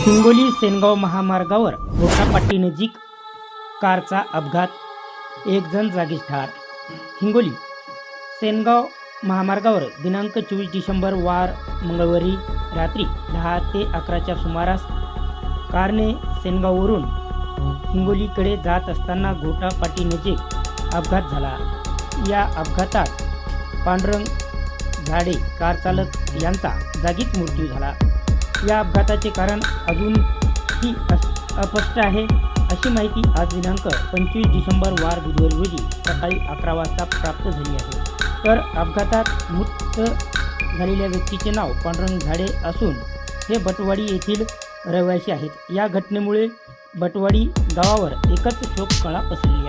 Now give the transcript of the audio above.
हिंगोली सेनगाव महामार्गावर घोटापट्टी नजीक कारचा अपघात. एक जण जागीच ठार. हिंगोली सेनगाव महामार्गावर दिनांक चोवीस डिसेंबर वार मंगळवारी रात्री दहा ते अकराच्या सुमारास कारने सेनगाववरून हिंगोलीकडे जात असताना घोटापाटी नजीक अपघात झाला. या अपघातात पांडुरंग झाडे कार चालक यांचा जागीच मृत्यू झाला. या अपघाताचे कारण अजूनही अस्पष्ट आहे अशी माहिती आज दिनांक पंचवीस डिसेंबर वार बुधवारी रोजी सकाळी अकरा वाजता प्राप्त झाली आहे. तर अपघातात मृत झालेल्या व्यक्तीचे नाव पांडुरंग झाडे असून हे बटवाडी येथील रहिवासी आहेत. या घटनेमुळे बटवाडी गावावर एकच शोककळा पसरली.